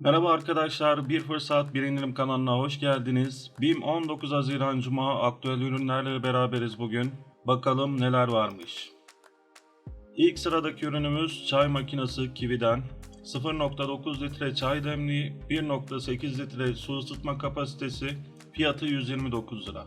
Merhaba arkadaşlar, Bir Fırsat Bir İndirim kanalına hoş geldiniz. BİM 19 Haziran Cuma aktüel ürünlerle beraberiz bugün. Bakalım neler varmış. İlk sıradaki ürünümüz çay makinesi Kiwi'den. 0.9 litre çay demliği, 1.8 litre su ısıtma kapasitesi, fiyatı 129 lira.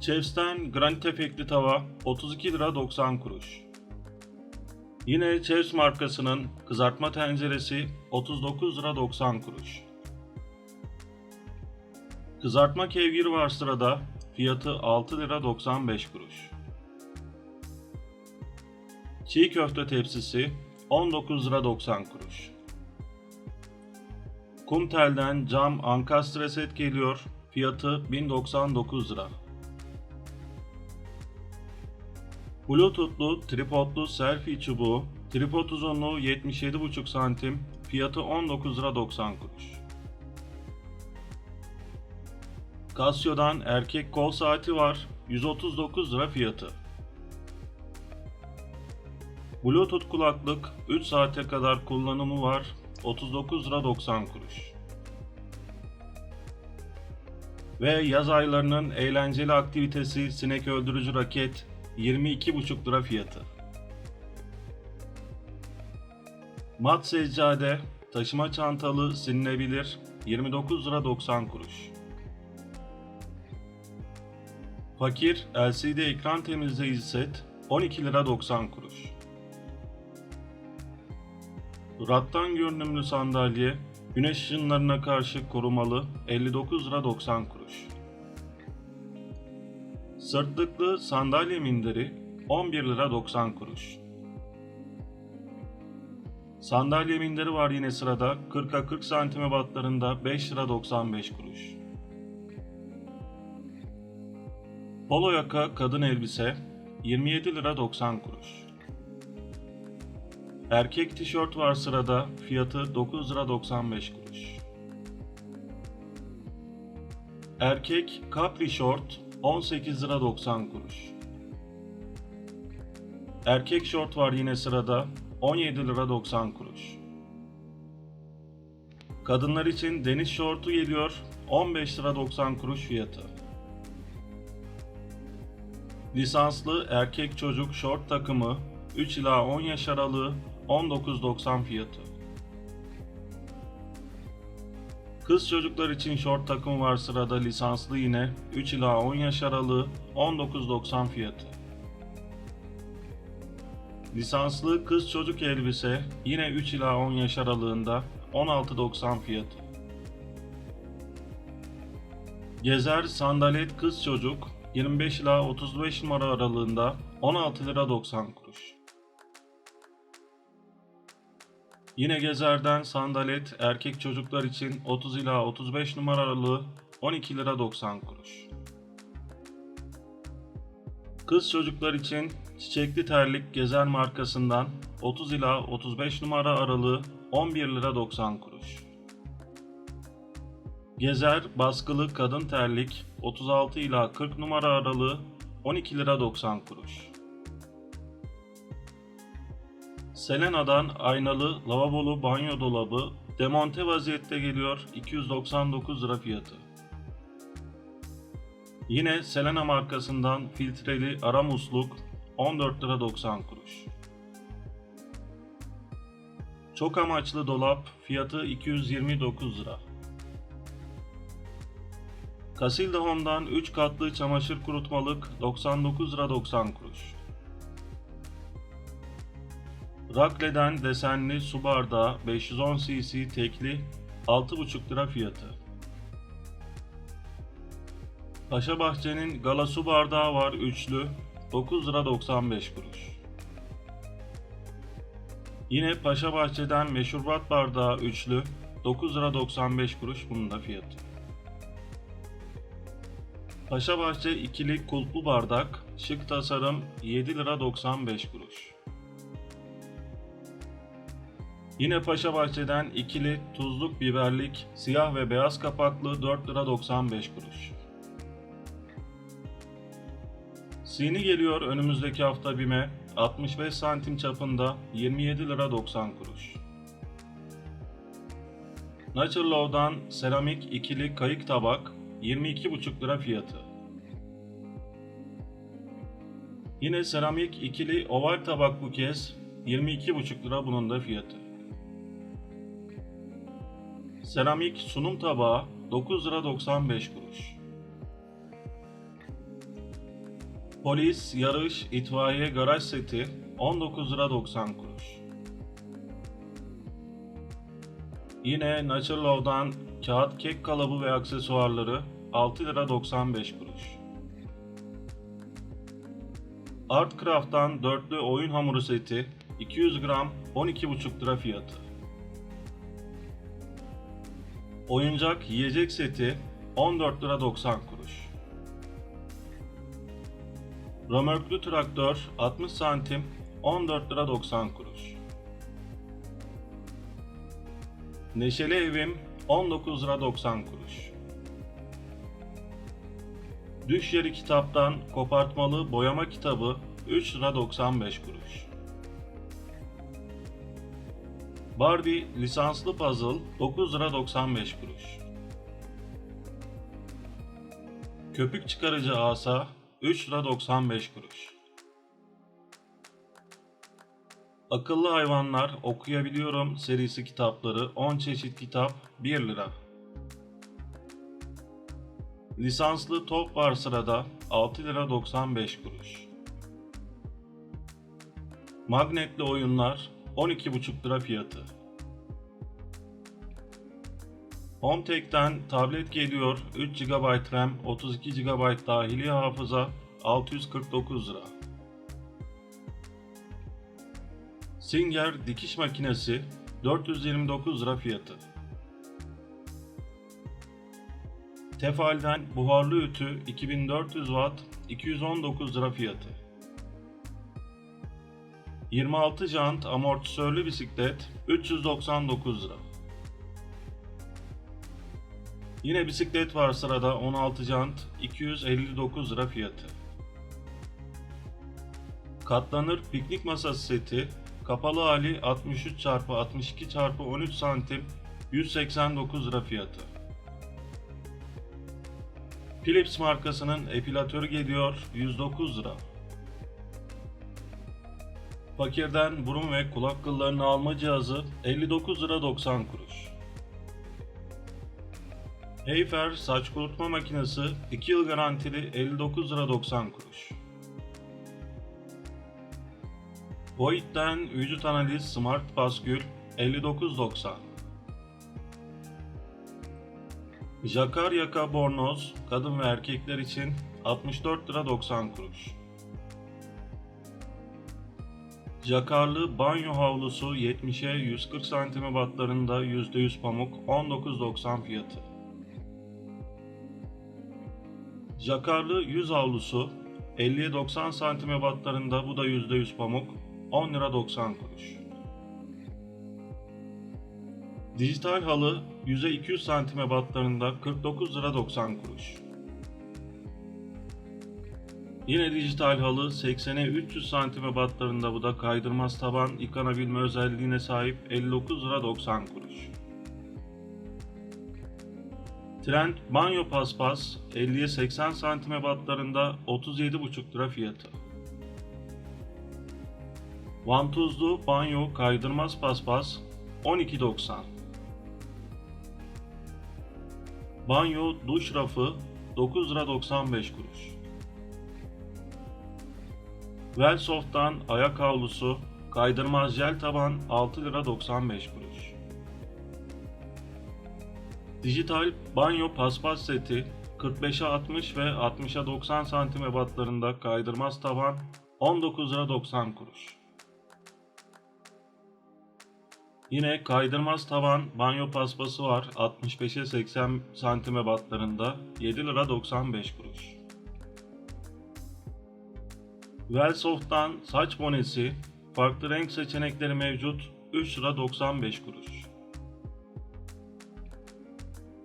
Chefs'ten granit efektli tava 32 lira 90 kuruş. Yine Chefs markasının kızartma tenceresi 39 lira 90 kuruş. Kızartma kevgir var sırada. Fiyatı 6 lira 95 kuruş. Çiğ köfte tepsisi 19 lira 90 kuruş. Kumtel'den cam ankastre set geliyor. Fiyatı 1099 lira. Bluetooth'lu tripodlu selfie çubuğu, tripod uzunluğu 77,5 santim, fiyatı 19 lira 90 kuruş. Casio'dan erkek kol saati var, 139 lira fiyatı. Bluetooth kulaklık 3 saate kadar kullanımı var, 39 lira 90 kuruş. Ve yaz aylarının eğlenceli aktivitesi sinek öldürücü raket 22,5 lira fiyatı. Mat seccade, taşıma çantalı silinebilir 29 lira 90 kuruş. Fakir LCD ekran temizleyici set 12 lira 90 kuruş. Rattan görünümlü sandalye güneş ışınlarına karşı korumalı 59 lira 90 kuruş. Sırtlıklı sandalye minderi 11 lira 90 kuruş. Sandalye minderi var yine sırada 40'a 40 santim ebatlarında 5 lira 95 kuruş. Polo yaka kadın elbise 27 lira 90 kuruş. Erkek tişört var sırada fiyatı 9 lira 95 kuruş. Erkek capri short 18 lira 90 kuruş. Erkek şort var yine sırada 17 lira 90 kuruş. Kadınlar için deniz şortu geliyor 15 lira 90 kuruş fiyatı. Lisanslı erkek çocuk şort takımı 3 ila 10 yaş aralığı 19.90 fiyatı. Kız çocuklar için şort takım var sırada lisanslı yine 3 ila 10 yaş aralığı 19.90 fiyatı. Lisanslı kız çocuk elbise yine 3 ila 10 yaş aralığında 16.90 fiyatı. Gezer sandalet kız çocuk 25 ila 35 numara aralığında 16 lira 90 kuruş. Yine Gezer'den sandalet erkek çocuklar için 30 ila 35 numara aralığı 12 lira 90 kuruş. Kız çocuklar için çiçekli terlik Gezer markasından 30 ila 35 numara aralığı 11 lira 90 kuruş. Gezer baskılı kadın terlik 36 ila 40 numara aralığı 12 lira 90 kuruş. Selena'dan aynalı lavabolu banyo dolabı demonte vaziyette geliyor 299 lira fiyatı. Yine Selena markasından filtreli ara musluk 14 lira 90 kuruş. Çok amaçlı dolap fiyatı 229 lira. Casilda Home'dan 3 katlı çamaşır kurutmalık 99 lira 90 kuruş. Rakle'den desenli su bardağı 510 cc tekli 6,5 lira fiyatı. Paşa Bahçe'nin gala su bardağı var üçlü 9 lira 95 kuruş. Yine Paşa Bahçe'den meşrubat bardağı üçlü 9 lira 95 kuruş bunun da fiyatı. Paşa Bahçe ikili kulplu bardak şık tasarım 7 lira 95 kuruş. Yine Paşa Bahçe'den ikili tuzluk biberlik siyah ve beyaz kapaklı 4 lira 95 kuruş. Sini geliyor önümüzdeki hafta BİM'e 65 santim çapında 27 lira 90 kuruş. Nature Low'dan seramik ikili kayık tabak 22,5 lira fiyatı. Yine seramik ikili oval tabak bu kez 22,5 lira bunun da fiyatı. Seramik sunum tabağı 9 lira 95 kuruş. Polis, yarış, itfaiye, garaj seti 19 lira 90 kuruş. Yine Nature Low'dan kağıt kek kalıbı ve aksesuarları 6 lira 95 kuruş. Artcraft'tan dörtlü oyun hamuru seti 200 gram 12,5 lira fiyatı. Oyuncak yiyecek seti 14 lira 90 kuruş. Römorklu traktör 60 santim 14 lira 90 kuruş. Neşeli evim 19 lira 90 kuruş. Düş yeri kitaptan kopartmalı boyama kitabı 3 lira 95 kuruş. Barbie lisanslı puzzle 9 lira 95 kuruş. Köpük çıkarıcı asa 3 lira 95 kuruş. Akıllı Hayvanlar Okuyabiliyorum serisi kitapları 10 çeşit kitap 1 lira. Lisanslı top var sırada 6 lira 95 kuruş. Magnetli oyunlar 12,5 lira fiyatı. HomeTech'ten tablet geliyor 3 GB RAM 32 GB dahili hafıza 649 lira. Singer dikiş makinesi 429 lira fiyatı. Tefal'den buharlı ütü 2400 watt 219 lira fiyatı. 26 jant amortisörlü bisiklet 399 lira. Yine bisiklet var sırada 16 jant 259 lira fiyatı. Katlanır piknik masası seti kapalı hali 63 x 62 x 13 santim 189 lira fiyatı. Philips markasının epilatörü geliyor 109 lira. Fakirden burun ve kulak kıllarını alma cihazı 59 lira 90 kuruş. Heyfer saç kurutma makinesi 2 yıl garantili 59 lira 90 kuruş. Voigt'ten vücut analiz smart baskül 59.90 Jakar yaka bornoz kadın ve erkekler için 64 lira 90 kuruş. Jakarlı banyo havlusu 70'e 140 cm ebatlarında %100 pamuk 19.90 fiyatı. Jakarlı yüz havlusu 50'ye 90 cm ebatlarında bu da %100 pamuk 10 lira 90 kuruş. Dijital halı 100'e 200 cm ebatlarında 49 lira 90 kuruş. Yine dijital halı 80'e 300 cm ebatlarında bu da kaydırmaz taban yıkanabilme özelliğine sahip 59 lira 90 kuruş. Trend banyo paspas 50'ye 80 cm ebatlarında 37,5 lira fiyatı. Vantuzlu banyo kaydırmaz paspas 12.90 Banyo duş rafı 9 lira 95 kuruş. Velsoft'tan ayak havlusu kaydırmaz jel taban 6 lira 95 kuruş. Dijital banyo paspas seti 45'e 60 ve 60'a 90 santim ebatlarında kaydırmaz taban 19 lira 90 kuruş. Yine kaydırmaz taban banyo paspası var 65'e 80 santim ebatlarında 7 lira 95 kuruş. Velsoft'tan saç bonesi farklı renk seçenekleri mevcut 3 lira 95 kuruş.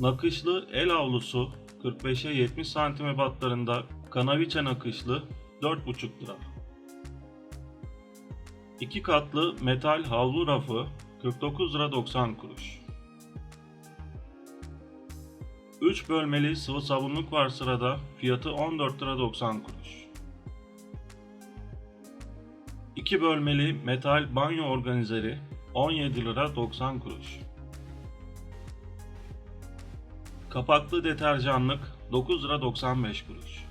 Nakışlı el havlusu 45'e 70 santim ebatlarında kanaviçe nakışlı 4,5 lira. 2 katlı metal havlu rafı 49 lira 90 kuruş. 3 bölmeli sıvı sabunluk var sırada. Fiyatı 14 lira 90 kuruş. 2 bölmeli metal banyo organizeri 17 lira 90 kuruş. Kapaklı deterjanlık 9 lira 95 kuruş.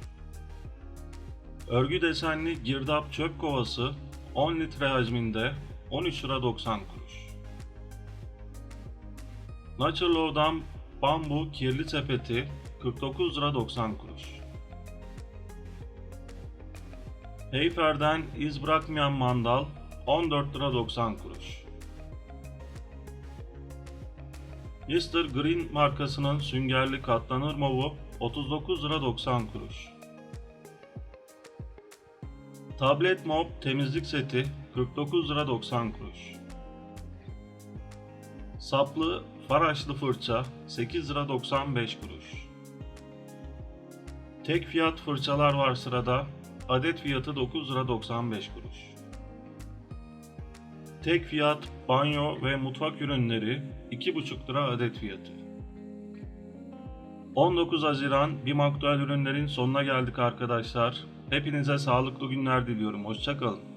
Örgü desenli girdap çöp kovası 10 litre hacminde 13 lira 90 kuruş. Naturalow'dan bambu kirli sepeti 49 lira 90 kuruş. Heyfer'den iz bırakmayan mandal 14 lira 90 kuruş. Mr. Green markasının süngerli katlanır movu 39 lira 90 kuruş. Tablet Mop temizlik seti 49 lira 90 kuruş. Saplı faraşlı fırça 8 lira 95 kuruş. Tek fiyat fırçalar var sırada. Adet fiyatı 9 lira 95 kuruş. Tek fiyat banyo ve mutfak ürünleri 2,5 lira adet fiyatı. 19 Haziran BİM Aktüel ürünlerin sonuna geldik arkadaşlar. Hepinize sağlıklı günler diliyorum. Hoşçakalın.